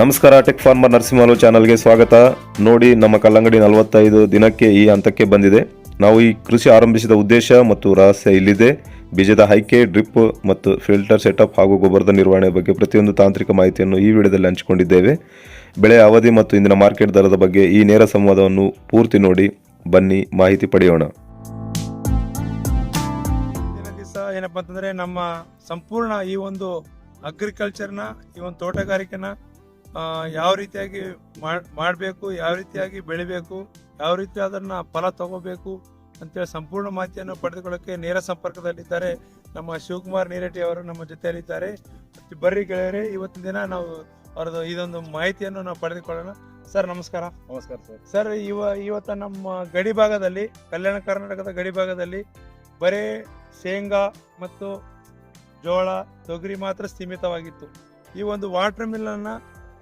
ನಮಸ್ಕಾರ tech farmer Narasimhalu ಚಾನಲ್ಗೆ ಸ್ವಾಗತ. ನೋಡಿ, ನಮ್ಮ ಕಲ್ಲಂಗಡಿ ನಲವತ್ತೈದು ದಿನಕ್ಕೆ ಈ ಹಂತಕ್ಕೆ ಬಂದಿದೆ. ನಾವು ಈ ಕೃಷಿ ಆರಂಭಿಸಿದ ಉದ್ದೇಶ ಮತ್ತು ರಹಸ್ಯ ಇಲ್ಲಿದೆ. ಬೀಜದ ಹೈಕೆ, ಡ್ರಿಪ್ ಮತ್ತು ಫಿಲ್ಟರ್ ಸೆಟಪ್ ಹಾಗೂ ಗೊಬ್ಬರದ ನಿರ್ವಹಣೆ ಬಗ್ಗೆ ಪ್ರತಿಯೊಂದು ತಾಂತ್ರಿಕ ಮಾಹಿತಿಯನ್ನು ಈ ವಿಡಿಯೋದಲ್ಲಿ ಹಂಚಿಕೊಂಡಿದ್ದೇವೆ. ಬೆಳೆ ಅವಧಿ ಮತ್ತು ಇಂದಿನ ಮಾರ್ಕೆಟ್ ದರದ ಬಗ್ಗೆ ಈ ನೇರ ಸಂವಾದವನ್ನು ಪೂರ್ತಿ ನೋಡಿ. ಬನ್ನಿ, ಮಾಹಿತಿ ಪಡೆಯೋಣ. ಏನಪ್ಪಾ ಅಂತಂದ್ರೆ ನಮ್ಮ ಸಂಪೂರ್ಣ ಈ ಒಂದು ಅಗ್ರಿಕಲ್ಚರ್ನ ಈ ಒಂದು ತೋಟಗಾರಿಕೆನ ಯಾವ ರೀತಿಯಾಗಿ ಮಾಡಬೇಕು ಮಾಡ್ಬೇಕು ಯಾವ ರೀತಿಯಾಗಿ ಬೆಳಿಬೇಕು ಯಾವ ರೀತಿ ಅದನ್ನ ಫಲ ತಗೋಬೇಕು ಅಂತೇಳಿ ಸಂಪೂರ್ಣ ಮಾಹಿತಿಯನ್ನು ಪಡೆದುಕೊಳ್ಳೋಕೆ ನೇರ ಸಂಪರ್ಕದಲ್ಲಿದ್ದಾರೆ ನಮ್ಮ ಶಿವಕುಮಾರ್ ನೀರೆಟ್ಟಿ ಅವರು ನಮ್ಮ ಜೊತೆಯಲ್ಲಿದ್ದಾರೆ. ಮತ್ತು ಬರ್ರಿ ಗೆಳೆಯರೆ ಇವತ್ತಿನ ದಿನ ನಾವು ಅವ್ರದ್ದು ಇದೊಂದು ಮಾಹಿತಿಯನ್ನು ನಾವು ಪಡೆದುಕೊಳ್ಳೋಣ. ಸರ್ ನಮಸ್ಕಾರ. ನಮಸ್ಕಾರ ಸರ್. ಸರ್ ಇವ ಇವತ್ತ ನಮ್ಮ ಗಡಿ ಭಾಗದಲ್ಲಿ ಕಲ್ಯಾಣ ಕರ್ನಾಟಕದ ಗಡಿ ಭಾಗದಲ್ಲಿ ಬರೇ ಶೇಂಗಾ ಮತ್ತು ಜೋಳ ತೊಗರಿ ಮಾತ್ರ ಸೀಮಿತವಾಗಿತ್ತು. ಈ ಒಂದು ವಾಟರ್ ಮಿಲ್ಲನ್ನು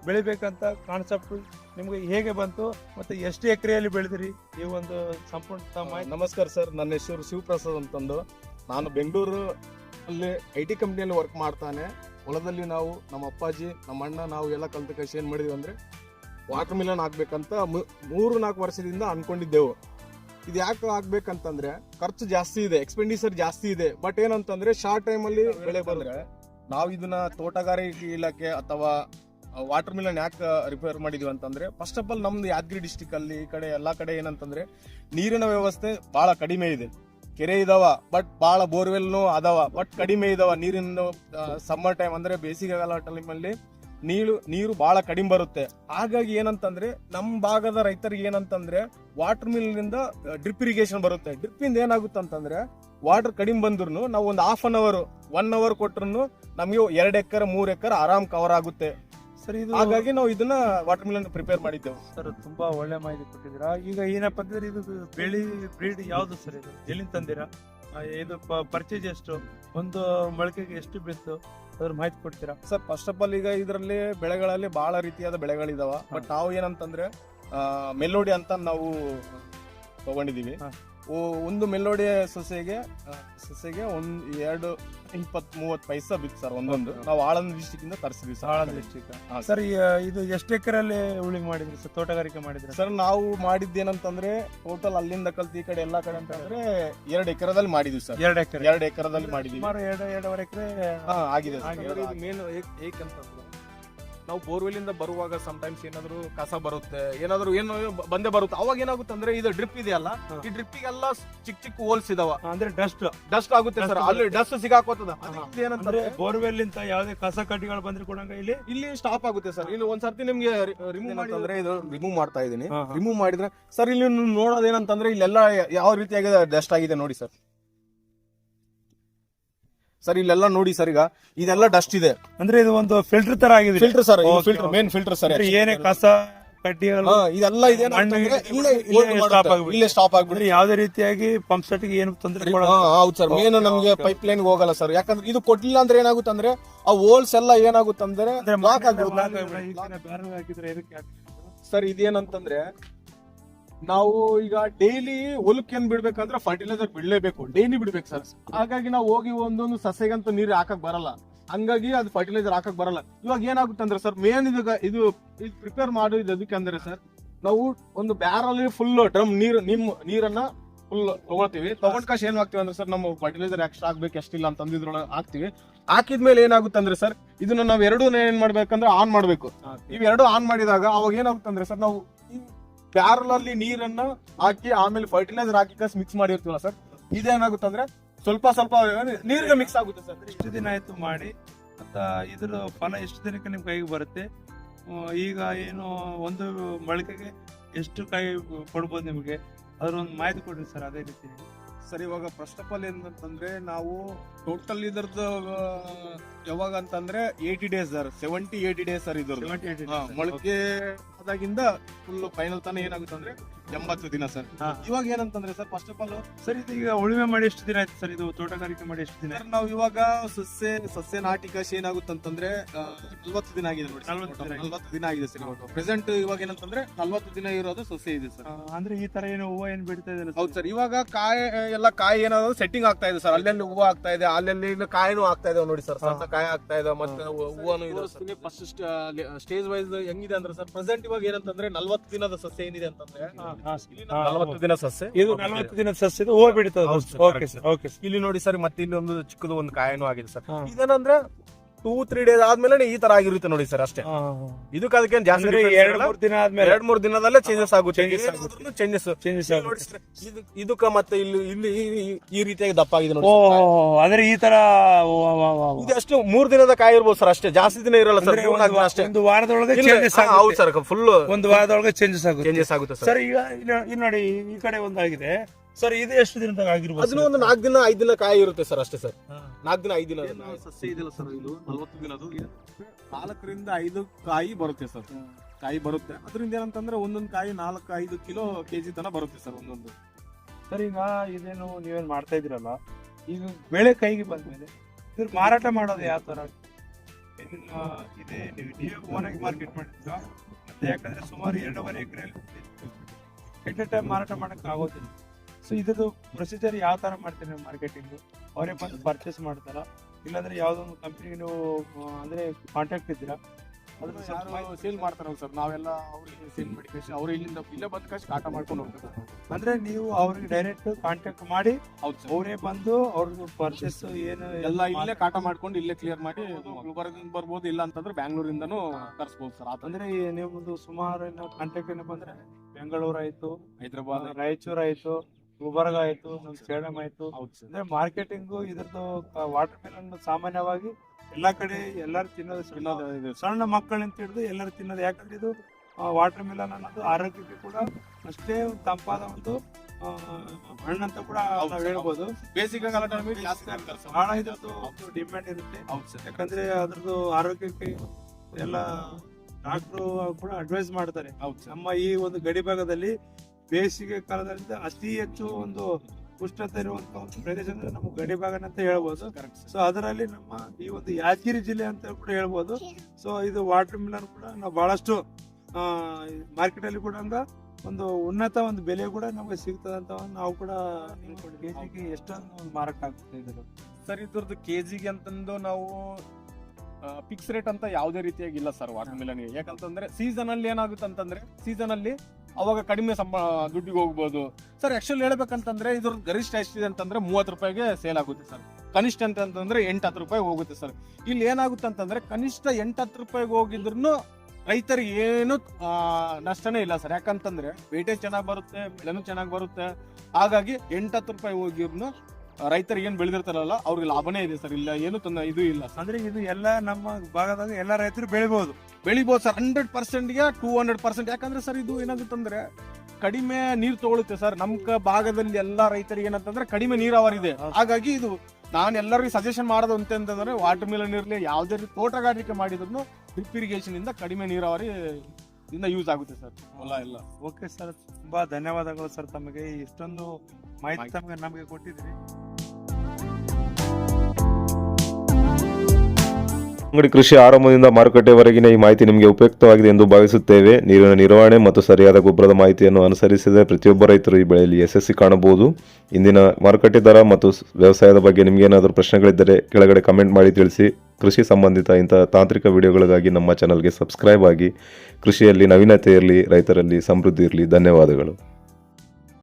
ಬೆಳಿಬೇಕಂತ ಕಾನ್ಸೆಪ್ಟ್ ನಿಮ್ಗೆ ಹೇಗೆ ಬಂತು? ಮತ್ತೆ ಎಷ್ಟು ಎಕರೆಯಲ್ಲಿ ಬೆಳೆದಿರಿ? ಈ ಒಂದು ಸಂಪೂರ್ಣ ಮಾಹಿತಿ ನಮಸ್ಕಾರ ಸರ್. ನನ್ನ ಹೆಸರು ಶಿವಪ್ರಸಾದ್ ಅಂತಂದು. ನಾನು ಬೆಂಗಳೂರು ಅಲ್ಲಿ ಐ ಟಿ ಕಂಪ್ನಿಯಲ್ಲಿ ವರ್ಕ್ ಮಾಡ್ತಾನೆ. ಹೊಲದಲ್ಲಿ ನಾವು ನಮ್ಮ ಅಪ್ಪಾಜಿ ನಮ್ಮ ಅಣ್ಣ ನಾವು ಎಲ್ಲ ಕಲ್ತು ಕಸಿ ಏನು ಮಾಡಿದ್ವಿ ಅಂದರೆ ವಾಟರ್ ಮಿಲನ್ ಹಾಕ್ಬೇಕಂತ ಮು- ಮೂರು ನಾಲ್ಕು ವರ್ಷದಿಂದ ಅಂದ್ಕೊಂಡಿದ್ದೆವು ಇದು ಯಾಕೆ ಆಗ್ಬೇಕಂತಂದ್ರೆ ಖರ್ಚು ಜಾಸ್ತಿ ಇದೆ ಎಕ್ಸ್ಪೆಂಡಿಚರ್ ಜಾಸ್ತಿ ಇದೆ. ಬಟ್ ಏನಂತಂದ್ರೆ ಶಾರ್ಟ್ ಟೈಮಲ್ಲಿ ಅಲ್ಲಿ ಬೆಳೆ ಬಂದ್ರೆ ನಾವು ಇದನ್ನ ತೋಟಗಾರಿಕೆ ಇಲಾಖೆ ಅಥವಾ ವಾಟರ್ ಮಿಲನ್ ಯಾಕೆ ರಿಪೇರ್ ಮಾಡಿದೀವಿ ಅಂತಂದ್ರೆ ಫಸ್ಟ್ ಆಫ್ ಆಲ್ ನಮ್ದು ಯಾದಗಿರಿ ಡಿಸ್ಟಿಕ್ ಅಲ್ಲಿ ಈ ಕಡೆ ಎಲ್ಲಾ ಕಡೆ ಏನಂತಂದ್ರೆ, ನೀರಿನ ವ್ಯವಸ್ಥೆ ಬಹಳ ಕಡಿಮೆ ಇದೆ. ಕೆರೆ ಇದಾವ ಬಟ್ ಬಹಳ ಬೋರ್ವೆಲ್ನು ಅದಾವ ಬಟ್ ಕಡಿಮೆ ಇದಾವ. ನೀರಿನ ಸಮ್ಮರ್ ಟೈಮ್ ಅಂದ್ರೆ ಬೇಸಿಗೆಗಾಲ ಟೈಮಲ್ಲಿ ನೀರು ನೀರು ಬಹಳ ಕಡಿಮೆ ಬರುತ್ತೆ. ಹಾಗಾಗಿ ಏನಂತಂದ್ರೆ ನಮ್ಮ ಭಾಗದ ರೈತರಿಗೆ ಏನಂತಂದ್ರೆ ವಾಟರ್ ಮಿಲ್ನಿಂದ ಡ್ರಿಪ್ ಇರಿಗೇಷನ್ ಬರುತ್ತೆ. ಡ್ರಿಪ್ ಇಂದ ಏನಾಗುತ್ತೆ ಅಂತಂದ್ರೆ ವಾಟರ್ ಕಡಿಮೆ ಬಂದ್ರು ನಾವು ಒಂದು half an hour one hour ಕೊಟ್ರು ನಮಗೆ ಎರಡು ಎಕರೆ, ಮೂರು ಎಕರೆ ಆರಾಮ್ ಕವರ್ ಆಗುತ್ತೆ. ಸರ್ ಇದು ಹಾಗಾಗಿ ನಾವು ಇದನ್ನ ವಾಟರ್ ಮಿಲನ್ ಪ್ರಿಪೇರ್ ಮಾಡಿದ್ದೆವು. ಸರ್ ತುಂಬಾ ಒಳ್ಳೆ ಮಾಹಿತಿ ಕೊಟ್ಟಿದ್ದೀರಾ. ಈಗ ಏನಪ್ಪ ಅಂದ್ರೆ ಇದು ಬೆಳಿ ಬ್ರೀಡ್ ಯಾವ್ದು ಸರ್ ಇದು? ಎಲ್ಲಿಂದ ತಂದಿರಾ? ಇದು ಪರ್ಚೇಸ್ ಎಷ್ಟು? ಒಂದು ಮೊಳಕೆಗೆ ಎಷ್ಟು ಬಿತ್ತು? ಅದ್ರ ಮಾಹಿತಿ ಕೊಡ್ತೀರಾ? ಸರ್ ಫಸ್ಟ್ ಆಫ್ ಆಲ್ ಈಗ ಇದರಲ್ಲಿ ಬೆಳೆಗಳಲ್ಲಿ ಬಹಳ ರೀತಿಯಾದ ಬೆಳೆಗಳಿದಾವ. ಬಟ್ ನಾವು ಏನಂತಂದ್ರೆ ಮೆಲೋಡಿ ಅಂತ ನಾವು ತಗೊಂಡಿದೀವಿ ಒಂದು ಮೆಲೋಡಿಯ ಸೊಸೆಗೆ ಸೊಸೆಗೆ ಒಂದ್ ಎರಡು ಇಪ್ಪತ್ ಮೂವತ್ ಪೈಸಾ ಬಿತ್ತು ಸರ್ ಒಂದೊಂದು. ನಾವು ಆಳಂದ ಡಿಸ್ಟಿಕ್ ಇಂದ ತರಿಸಿದ್ವಿ ಆಳಂದ ಸರ್ ಡಿಸ್ಟಿಕ್ ಹಾ, ಸರ್ ಇದು ಎಷ್ಟು ಎಕರೆಲ್ಲಿ ಉಳಿ ಮಾಡಿದ್ರಿ ಸರ್ ತೋಟಗಾರಿಕೆ ಮಾಡಿದ್ರಿ? ಸರ್ ನಾವು ಮಾಡಿದ್ದೇನಂತಂದ್ರೆ ಟೋಟಲ್ ಅಲ್ಲಿಂದ ಕಲ್ತು ಈ ಕಡೆ ಎಲ್ಲಾ ಕಡೆ ಅಂತಂದ್ರೆ ಎರಡು ಎಕರದಲ್ಲಿ ಮಾಡಿದ್ವಿ ಸರ್. ಎರಡು ಎಕರೆ. ಎರಡು ಎಕರದಲ್ಲಿ ಮಾಡಿದ್ವಿ. ಸುಮಾರು ಎರಡು ಎರಡೂವರೆ ಎಕರೆ ಹಾ ಆಗಿದೆ ನಾವು ಬೋರ್ವೆಲ್ ಇಂದ ಬರುವಾಗ ಸಮಟೈಮ್ಸ್ ಏನಾದ್ರು ಕಸ ಬರುತ್ತೆ ಏನಾದ್ರು ಏನು ಬಂದೇ ಬರುತ್ತೆ. ಅವಾಗ ಏನಾಗುತ್ತೆ ಅಂದ್ರೆ ಇದು ಡ್ರಿಪ್ ಇದೆಯಲ್ಲ ಈ ಈ ಡ್ರಿಪ್ಪಿಗೆಲ್ಲ ಚಿಕ್ಕ ಚಿಕ್ಕ ಹೋಲ್ಸ್ ಇದಾವ. ಅಂದ್ರೆ ಡಸ್ಟ್ ಡಸ್ಟ್ ಆಗುತ್ತೆ ಸರ್ ಅಲ್ಲಿ ಡಸ್ಟ್ ಸಿಗಾಕೋತದ. ಏನಂತಂದ್ರೆ ಬೋರ್ವೆಲ್ ಇಂತ ಯಾವ್ದೇ ಕಸ ಕಡ್ಡಿಗಳು ಬಂದ್ರೆ ಕೂಡ ಇಲ್ಲಿ ಇಲ್ಲಿ ಸ್ಟಾಪ್ ಆಗುತ್ತೆ ಸರ್ ಇಲ್ಲಿ ಒಂದ್ಸರ್ತಿ ನಿಮ್ಗೆ ರಿಮೂವ್ ಅಂತಂದ್ರೆ ಇದು ರಿಮೂವ್ ಮಾಡ್ತಾ ಇದೀನಿ. ರಿಮೂವ್ ಮಾಡಿದ್ರೆ ಸರ್ ಇಲ್ಲಿ ನೋಡೋದೇನಂತಂದ್ರೆ ಇಲ್ಲೆಲ್ಲ ಯಾವ ರೀತಿಯಾಗಿದೆ ಡಸ್ಟ್ ಆಗಿದೆ ನೋಡಿ ಸರ್ ಸರ್ ಇಲ್ಲೆಲ್ಲ ನೋಡಿ ಸರ್ ಈಗ. ಇದೆಲ್ಲ ಡಸ್ಟ್ ಇದೆ. ಅಂದ್ರೆ ಇದು ಒಂದು ಫಿಲ್ಟರ್ ತರ ಆಗಿದೆ. Filter sir filter. Main filter sir ಏನೇ ಕಸ ಕಡ್ಡಿಗಳು ಇದೆಲ್ಲ ಇಲ್ಲೇ ಸ್ಟಾಪ್ ಆಗ್ಬಿಡುತ್ತೆ. ಯಾವ್ದೇ ರೀತಿಯಾಗಿ ಪಂಪ್ ಸೆಟ್ ಏನು ತೊಂದರೆ ಹಾ, ಹೌದು ಸರ್. ಮೇನ್ ನಮ್ಗೆ ಪೈಪ್ ಲೈನ್ ಹೋಗಲ್ಲ ಸರ್. ಯಾಕಂದ್ರೆ ಇದು ಕೊಡ್ಲಿಲ್ಲ ಅಂದ್ರೆ ಏನಾಗುತ್ತೆ ಅಂದ್ರೆ ಆ ಹೋಲ್ಸ್ ಎಲ್ಲ ಏನಾಗುತ್ತೆ ಅಂದ್ರೆ ಬ್ಲಾಕ್ ಇದಕ್ಕೆ ಸರ್ ಇದೇನಂತಂದ್ರೆ ನಾವು ಈಗ ಡೈಲಿ ಹೊಲಕ್ಕೆ ಏನ್ ಬಿಡ್ಬೇಕಂದ್ರೆ ಫರ್ಟಿಲೈಸರ್ ಬಿಡ್ಲೇಬೇಕು. ಡೈಲಿ ಬಿಡ್ಬೇಕು ಸರ್ ಹಾಗಾಗಿ ನಾವು ಹೋಗಿ ಒಂದೊಂದು ಸಸ್ಯಗಂತೂ ನೀರು ಹಾಕಕ್ ಬರಲ್ಲ. ಹಂಗಾಗಿ ಅದು ಫರ್ಟಿಲೈಸರ್ ಹಾಕಕ್ ಬರಲ್ಲ. ಇವಾಗ ಏನಾಗುತ್ತೆ ಅಂದ್ರೆ ಸರ್ ಮೇನ್ ಇದು ಇದು ಇದು ಪ್ರಿಪೇರ್ ಮಾಡೋದು ಅದಕ್ಕೆ ಅಂದ್ರೆ ಸರ್ ನಾವು ಒಂದು ಬ್ಯಾರಲ್ಲಿ ಫುಲ್ ಡ್ರಮ್ ನೀರು ನಿಮ್ ನೀರನ್ನ ಫುಲ್ ತಗೊಳ್ತೀವಿ. ತಗೊಂಡ್ ಕಾಶ್ ಏನ್ ಹಾಕ್ತಿವಿ ಅಂದ್ರೆ ಸರ್ ನಮ್ಮ ಫರ್ಟಿಲೈಸರ್ ಎಕ್ಸ್ಟ್ರಾ ಆಗ್ಬೇಕು ಎಷ್ಟಿಲ್ಲ ಅಂತ ಅಂದಿದ್ರೊಳಗೆ ಹಾಕ್ತಿವಿ. ಹಾಕಿದ್ಮೇಲೆ ಏನಾಗುತ್ತೆ ಅಂದ್ರೆ ಸರ್ ಇದನ್ನ ನಾವ್ ಎರಡೂ ಏನ್ ಮಾಡ್ಬೇಕಂದ್ರೆ ಆನ್ ಮಾಡ್ಬೇಕು. ಇವೆರಡು ಆನ್ ಮಾಡಿದಾಗ ಅವಾಗ ಏನಾಗುತ್ತೆ ಅಂದ್ರೆ ಸರ್ ನಾವು ಬ್ಯಾರಲ್ ಅಲ್ಲಿ ನೀರನ್ನ ಹಾಕಿ ಆಮೇಲೆ ಫರ್ಟಿಲೈಸರ್ ಹಾಕಿ ಮಿಕ್ಸ್ ಮಾಡಿರ್ತೀವಲ್ಲ ಸರ್ ಇದೇನಾಗುತ್ತೆ ಅಂದ್ರೆ ಸ್ವಲ್ಪ ಸ್ವಲ್ಪ ನೀರಿಗೆ ಮಿಕ್ಸ್ ಆಗುತ್ತೆ ಸರ್ ಎಷ್ಟು ದಿನ ಆಯ್ತು ಮಾಡಿ ಅಂತ ಇದ್ರ ಫಲ ಎಷ್ಟು ದಿನಕ್ಕೆ ನಿಮ್ ಕೈಗೆ ಬರುತ್ತೆ? ಈಗ ಏನು ಒಂದು ಮೊಳಕೆಗೆ ಎಷ್ಟು ಕೈ ಕೊಡ್ಬೋದು ನಿಮಗೆ? ಅದ್ರ ಒಂದು ಮಾಹಿತಿ ಕೊಡ್ರಿ ಸರ್ ಅದೇ ರೀತಿ. ಸರ್ ಇವಾಗ ಫಸ್ಟ್ ಆಫ್ ಆಲ್ ಏನಂತಂದ್ರೆ ನಾವು ಟೋಟಲ್ ಇದ್ರದ್ದು ಯಾವಾಗ ಅಂತಂದ್ರೆ eighty days sir seventy eighty days sir ಇದ್ರ 70, 80 ಮೊಳಕೆ ಆದಾಗಿಂದ ಫುಲ್ ಫೈನಲ್ ತಾನೇ ಏನಾಗುತ್ತೆ ಅಂದ್ರೆ ಎಂಬತ್ತು ದಿನ ಸರ್. ಹಾ. ಇವಾಗ ಏನಂತಂದ್ರೆ sir first of all sir ಇದು ಈಗ ಉಳುಮೆ ಮಾಡಿ ಎಷ್ಟು ದಿನ ಆಯ್ತು ಸರ್? ಇದು ತೋಟಗಾರಿಕೆ ಮಾಡಿ ಎಷ್ಟು ದಿನ ಸರ್ ನಾವು ಇವಾಗ ಸಸ್ಯ ಸಸ್ಯ ನಾಟಿ ಕೃಷಿ ಏನಾಗುತ್ತಂತಂದ್ರೆ ನಲ್ವತ್ತು ದಿನ ಆಗಿದೆ ನೋಡಿ ನಲ್ವತ್ತು ದಿನ ಆಗಿದೆ. ನಲ್ವತ್ತು ದಿನ ಆಗಿದೆ ಸರ್ ಇವಾಗ. ಪ್ರೆಸೆಂಟ್ ಇವಾಗ ಏನಂತಂದ್ರೆ ನಲ್ವತ್ತು ದಿನ ಇರೋದು ಸಸ್ಯ ಇದೆ ಸರ್. ಆ, ಅಂದ್ರೆ ಈ ತರ ಏನು ಹೂವು ಏನ್ ಬಿಡ್ತಾ ಇದೆ ಹೌದು ಸರ್ ಇವಾಗ ಕಾಯಿ ಎಲ್ಲ ಕಾಯಿ ಏನಾದ್ರು ಸೆಟ್ಟಿಂಗ್ ಆಗ್ತಾ ಇದೆ ಸರ್. ಅಲ್ಲಲ್ಲಿ ಹೂವು ಆಗ್ತಾ ಇದೆ ಅಲ್ಲಲ್ಲಿ ಕಾಯಿನೂ ಆಗ್ತಾ ಇದೆ ನೋಡಿ ಸರ್. ಸಣ್ಣ ಕಾಯಿ ಆಗ್ತಾ ಇದೆ ಮತ್ತೆ ಹೂವನು ಇದೆ ಫಸ್ಟ್ ಸ್ಟೇಜ್ ವೈಸ್ ಹೆಂಗಿದೆ ಅಂದ್ರೆ ಸರ್ ಪ್ರೆಸೆಂಟ್ ಇವಾಗ ಏನಂತಂದ್ರೆ ನಲ್ವತ್ತು ದಿನದ ಸಸ್ಯ ಏನಿದೆ ಅಂತಂದ್ರೆ ನಲ್ವತ್ತು ದಿನ ಸಸ್ಯ? ಇದು ನಲವತ್ತು ದಿನದ ಸಸ್ಯದ ಹೂವು ಬಿಡ್ತದೆ ಓಕೆ ಸರ್ ಓಕೆ ಸರ್ ಇಲ್ಲಿ ನೋಡಿ ಸರ್ ಮತ್ತೆ ಇಲ್ಲಿ ಒಂದು ಚಿಕ್ಕದು ಒಂದು ಕಾಯನೂ ಆಗಿದೆ ಸರ್. ಇದೇನಂದ್ರೆ ಟೂ ತ್ರೀ ಡೇಸ್ ಆದ್ಮೇಲೆ ಈ ತರ ಆಗಿರುತ್ತೆ ನೋಡಿ ಸರ್ ಅಷ್ಟೇ. ಇದಕ್ಕೆ ಅದಕ್ಕೆ ಜಾಸ್ತಿ ಎರಡ್. ಮೂರು ದಿನ ಆದ್ಮೇಲೆ. ಎರಡ್ ಮೂರ್ ದಿನದಲ್ಲೇ ಚೇಂಜಸ್ ಆಗುತ್ತೆ. ಚೇಂಜಸ್. ಚೇಂಜಸ್ ಇದಕ್ಕ ಮತ್ತೆ ಇಲ್ಲಿ ಇಲ್ಲಿ ಈ- ರೀತಿಯಾಗಿ ದಪ್ಪ ಆಗಿದೆ ನೋಡಿ ಓ ಅಂದ್ರೆ ಈ ತರ. ಇದು ಅಷ್ಟು ಮೂರ್ ದಿನದ ಕಾಯಿ ಇರ್ಬೋದು ಸರ್ ಅಷ್ಟೇ. ಜಾಸ್ತಿ ದಿನ ಇರಲ್ಲ ಸರ್ ಅಷ್ಟೇ. ಒಂದು ವಾರದೊಳಗೆ ಚೇಂಜಸ್ ಹೌದು ಸರ್ ಫುಲ್ ಒಂದು ವಾರದೊಳಗೆ ಚೇಂಜಸ್ ಆಗುತ್ತೆ. ಚೇಂಜಸ್ ಆಗುತ್ತೆ ಸರ್. ಈಗ ಇಲ್ಲಿ ನೋಡಿ ಈ ಕಡೆ ಒಂದಾಗಿದೆ. ಸರ್ ಇದು ಎಷ್ಟು ದಿನದಾಗ ಆಗಿರ್ಬೋದು ಅದನ್ನ ಒಂದು ನಾಲ್ಕು ದಿನ ಐದು ದಿನ ಕಾಯಿ ಇರುತ್ತೆ ಸರ್ ಅಷ್ಟೇ ಸರ್. ನಾಲ್ಕು ದಿನ ಐದು ದಿನ ಸಸ್ಯ ಇದೆಯಲ್ಲ ಸರ್ ಇದು? ನಲ್ವತ್ತು ದಿನದು ನಾಲ್ಕರಿಂದ ಐದು ಕಾಯಿ ಬರುತ್ತೆ ಸರ್. ಕಾಯಿ ಬರುತ್ತೆ. ಅದರಿಂದ ಏನಂತಂದ್ರೆ ಒಂದೊಂದು ಕಾಯಿ ನಾಲ್ಕು ಐದು ಕಿಲೋ ಕೆಜಿ ತನ ಬರುತ್ತೆ ಸರ್ ಒಂದೊಂದು. ಸರ್ ಈಗ ಇದೇನು ನೀವೇನು ಮಾಡ್ತಾ ಇದ್ದೀರಲ್ಲ ಈಗ ಬೆಳೆ ಕೈಗೆ ಬಂದ್ಮೇಲೆ ಇದ್ರ ಮಾರಾಟ ಮಾಡೋದು ಯಾವ ತರ ಇದನ್ನ ಇದೆ ನೀವು ನೀವು ಓನಾಗಿ ಮಾರ್ಕೆಟ್ ಮಾಡಿದ್ರ ಮತ್ತೆ ಯಾಕಂದ್ರೆ ಸುಮಾರು ಎರಡೂವರೆ ಎಕರೆ ಎಟ್ ಎ ಟೈಮ್ ಮಾರಾಟ ಮಾಡಕ್ ಆಗೋದಿಲ್ಲ ಸೊ ಇದ್ರದ್ದು ಪ್ರೊಸೀಜರ್ ಯಾವ ತರ ಮಾಡ್ತೀರಿ ನೀವು ಮಾರ್ಕೆಟಿಂಗ್ ಅವರೇ ಬಂದು ಪರ್ಚೇಸ್ ಮಾಡ್ತಾರ? ಇಲ್ಲಾಂದ್ರೆ ಯಾವ್ದೊಂದು ಕಂಪ್ನಿಗೆ ನೀವು ಅಂದ್ರೆ ಕಾಂಟ್ಯಾಕ್ಟ್ ಇದ್ದೀರಾ? ಅದನ್ನ ಯಾರು ಸೇಲ್ ಮಾಡ್ತಾರೆ ಸರ್ ನಾವೆಲ್ಲ ಅವ್ರಿಗೆ ಸೇಲ್ ಮಾಡಿ ಅವ್ರು ಇಲ್ಲಿಂದ ಇಲ್ಲೇ ಬಂದ ಕಷ್ಟ ಕಾಟ ಮಾಡ್ಕೊಂಡು ಹೋಗ್ತಾರೆ ಅಂದ್ರೆ ನೀವು ಅವ್ರಿಗೆ ಡೈರೆಕ್ಟ್ ಕಾಂಟ್ಯಾಕ್ಟ್ ಮಾಡಿ ಅವರೇ ಬಂದು ಅವ್ರದ್ದು ಪರ್ಚೇಸ್ ಏನು ಎಲ್ಲ ಇಲ್ಲೇ ಕಾಟ ಮಾಡ್ಕೊಂಡು ಇಲ್ಲೇ ಕ್ಲಿಯರ್ ಮಾಡಿ ಗುಲ್ಬರ್ಗದಿಂದ ಬರ್ಬೋದು ಇಲ್ಲ ಅಂತಂದ್ರೆ ಬ್ಯಾಂಗ್ಳೂರಿಂದನೂ ತರಿಸ್ಬೋದು ಸರ್ ಅಂದ್ರೆ ನೀವು ನಿಮ್ಮದು ಸುಮಾರು ಕಾಂಟ್ಯಾಕ್ಟ್ ಏನಪ್ಪ ಅಂದ್ರೆ ಬೆಂಗಳೂರು ಆಯ್ತು ಹೈದ್ರಾಬಾದ್ ರಾಯಚೂರು ಆಯ್ತು ಗುಲ್ಬರ್ಗ ಆಯ್ತು ನಮ್ ಸೇಡಂ ಆಯ್ತು ಅಂದ್ರೆ ಮಾರ್ಕೆಟಿಂಗ್ ಇದ್ರದ್ದು ವಾಟರ್ ಮೆಲನ್ ಸಾಮಾನ್ಯವಾಗಿ ಎಲ್ಲಾ ಕಡೆ ಎಲ್ಲಾರು ತಿನ್ನೋದು ಇದು. ಸಣ್ಣ ಮಕ್ಕಳಿಂದ ಹಿಡಿದು ಎಲ್ಲರೂ ತಿನ್ನೋದು. ಯಾಕಂದ್ರೆ ಇದು ವಾಟರ್ ಮೆಲನ್ ಅನ್ನೋದು ಆರೋಗ್ಯಕ್ಕೆ ಕೂಡ ಅಷ್ಟೇ ತಂಪಾದ ಒಂದು ಆ, ಹಣ್ಣಂತ ಕೂಡ ಹೇಳ್ಬೋದು. ಬೇಸಿಕ್ ಕಾಲ ಬಹಳ ಇದ್ರದ್ದು ಡಿಮ್ಯಾಂಡ್ ಇರುತ್ತೆ. ಯಾಕಂದ್ರೆ ಅದ್ರದ್ದು ಆರೋಗ್ಯಕ್ಕೆ ಎಲ್ಲ ಡಾಕ್ಟ್ರು ಕೂಡ ಅಡ್ವೈಸ್ ಮಾಡ್ತಾರೆ. ನಮ್ಮ ಈ ಒಂದು ಗಡಿ ಭಾಗದಲ್ಲಿ ಬೇಸಿಗೆ ಕಾಲದಲ್ಲಿ ಅತಿ ಹೆಚ್ಚು ಒಂದು ಉಷ್ಣತೆ ಇರುವಂತ ಒಂದು ಪ್ರದೇಶ ಅಂದ್ರೆ ನಮ್ಮ ಗಡಿ ಭಾಗನ ಅಂತ ಹೇಳ್ಬೋದು. ಕರೆಕ್ಟ್ ಸೊ ಅದರಲ್ಲಿ ನಮ್ಮ ಈ ಒಂದು ಯಾದಗಿರಿ ಜಿಲ್ಲೆ ಅಂತ ಕೂಡ ಹೇಳ್ಬೋದು. ಸೊ ಇದು ವಾಟರ್ ಮಿಲನ್ ಕೂಡ ನಾವು ಬಹಳಷ್ಟು ಮಾರ್ಕೆಟ್ ಅಲ್ಲಿ ಕೂಡ ಒಂದು ಉನ್ನತ ಒಂದು ಬೆಲೆ ಕೂಡ ನಮಗೆ ಸಿಗ್ತದಂತ ನಾವು ಕೂಡ ಕೆಜಿಗೆ ಎಷ್ಟೊಂದು ಮಾರಾಟ ಆಗ್ತದೆ ಸರ್ ಇದ್ರದ್ದು ಕೆಜಿಗೆ ಅಂತಂದು ನಾವು ಫಿಕ್ಸ್ ರೇಟ್ ಅಂತ ಯಾವುದೇ ರೀತಿಯಾಗಿ ಇಲ್ಲ ಸರ್ ವಾಟರ್ ಮಿಲನ್ಗೆ ಯಾಕಂತಂದ್ರೆ ಸೀಸನ್ ಅಲ್ಲಿ ಏನಾಗುತ್ತೆ ಅಂತಂದ್ರೆ ಸೀಸನ್ ಅಲ್ಲಿ ಅವಾಗ ಕಡಿಮೆ ಸಂಬಳ, ದುಡ್ಡಿಗೆ ಹೋಗ್ಬೋದು. ಸರ್ ಆಕ್ಚುಲಿ ಹೇಳ್ಬೇಕಂತಂದ್ರೆ ಇದ್ರ ಗರಿಷ್ಠ ಎಷ್ಟಿದೆ ಅಂತಂದ್ರೆ ಮೂವತ್ತು ರೂಪಾಯಿಗೆ ಸೇಲ್ ಆಗುತ್ತೆ ಸರ್ ಕನಿಷ್ಠ ಅಂತ ಅಂತಂದ್ರೆ ಎಂಟು ಹತ್ತು ರೂಪಾಯಿ ಹೋಗುತ್ತೆ ಸರ್ ಇಲ್ಲಿ ಏನಾಗುತ್ತೆ ಅಂತಂದ್ರೆ ಕನಿಷ್ಠ ಎಂಟು ಹತ್ತು ರೂಪಾಯಿಗೆ ಹೋಗಿದ್ರು ರೈತರಿಗೆ ಏನು ನಷ್ಟನೇ ಇಲ್ಲ ಸರ್ ಯಾಕಂತಂದ್ರೆ ವೇಟೇಜ್ ಚೆನ್ನಾಗಿ ಬರುತ್ತೆ ಬೆಲೆನೂ ಚೆನ್ನಾಗಿ ಬರುತ್ತೆ. ಹಾಗಾಗಿ ಎಂಟತ್ತು ರೂಪಾಯಿ ಹೋಗಿರ್ನು ರೈತರಿಗೆ ಏನ್ ಬೆಳೆದಿರ್ತಾರಲ್ಲ ಅವ್ರಿಗೆ ಲಾಭನೇ ಇದೆ ಸರ್. ಇಲ್ಲ ಏನು ತೊಂದರೆ ಇದು ಇಲ್ಲ ಸರ್. ಅಂದ್ರೆ ಇದು ಎಲ್ಲ ನಮ್ಮ ಭಾಗದಾಗ ಎಲ್ಲ ರೈತರು ಬೆಳಿಬಹುದು ಬೆಳಿಬೋದು ಸರ್. ಹಂಡ್ರೆಡ್ ಪರ್ಸೆಂಟ್ಗೆ ಟೂ ಹಂಡ್ರೆಡ್ ಪರ್ಸೆಂಟ್ ಯಾಕಂದ್ರೆ ಸರ್ ಇದು ಏನಾಗುತ್ತಂದ್ರೆ ಕಡಿಮೆ ನೀರು ತಗೊಳುತ್ತೆ ಸರ್. ನಮ್ಮ ಭಾಗದಲ್ಲಿ ಎಲ್ಲಾ ರೈತರಿಗೆ ಏನಂತಂದ್ರೆ ಕಡಿಮೆ ನೀರಾವರಿ ಇದೆ. ಹಾಗಾಗಿ ಇದು ನಾನು ಎಲ್ಲರಿಗೂ ಸಜೆಷನ್ ಮಾಡೋದು ಅಂತ ಅಂತಂದ್ರೆ ವಾಟರ್ ಮಿಲನ್ ಇರಲಿ ಯಾವುದೇ ರೀತಿ ತೋಟಗಾರಿಕೆ ಮಾಡಿದ್ರು ಡ್ರಿಪ್ ಇರಿಗೇಷನ್ ಇಂದ ಕಡಿಮೆ ನೀರಾವರಿ ಇಂದ ಯೂಸ್ ಆಗುತ್ತೆ ಸರ್. ಹೊಲ ಎಲ್ಲ. ಓಕೆ ಸರ್ ತುಂಬಾ ಧನ್ಯವಾದಗಳು ಸರ್ ತಮಗೆ. ಇಷ್ಟೊಂದು ಮಾಹಿತಿ. ತಮಗೆ ನಮಗೆ ಕೊಟ್ಟಿದ್ರಿ ಅಂಗಡಿ ಕೃಷಿ ಆರಂಭದಿಂದ ಮಾರುಕಟ್ಟೆವರೆಗಿನ ಈ ಮಾಹಿತಿ ನಿಮಗೆ ಉಪಯುಕ್ತವಾಗಿದೆ ಎಂದು ಭಾವಿಸುತ್ತೇವೆ. ನೀರಿನ ನಿರ್ವಹಣೆ ಮತ್ತು ಸರಿಯಾದ ಗೊಬ್ಬರದ ಮಾಹಿತಿಯನ್ನು ಅನುಸರಿಸಿದರೆ ಪ್ರತಿಯೊಬ್ಬ ರೈತರು ಈ ಬೆಳೆಯಲ್ಲಿ ಯಶಸ್ವಿ ಕಾಣಬಹುದು. ಇಂದಿನ ಮಾರುಕಟ್ಟೆ ದರ ಮತ್ತು ವ್ಯವಸಾಯದ ಬಗ್ಗೆ ನಿಮಗೇನಾದರೂ ಪ್ರಶ್ನೆಗಳಿದ್ದರೆ ಕೆಳಗಡೆ ಕಮೆಂಟ್ ಮಾಡಿ ತಿಳಿಸಿ. ಕೃಷಿ ಸಂಬಂಧಿತ ಇಂತಹ ತಾಂತ್ರಿಕ ವಿಡಿಯೋಗಳಿಗಾಗಿ ನಮ್ಮ ಚಾನಲ್ಗೆ ಸಬ್ಸ್ಕ್ರೈಬ್ ಆಗಿ. ಕೃಷಿಯಲ್ಲಿ ನವೀನತೆ ರೈತರಲ್ಲಿ ಸಮೃದ್ಧಿ ಇರಲಿ. ಧನ್ಯವಾದಗಳು.